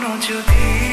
no to be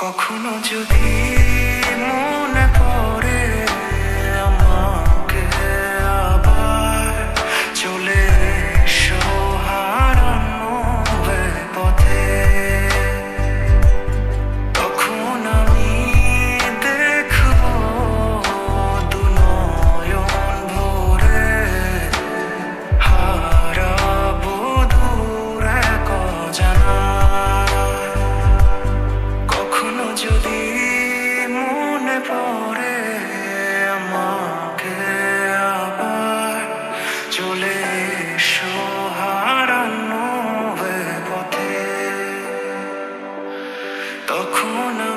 কখনো যদি তখন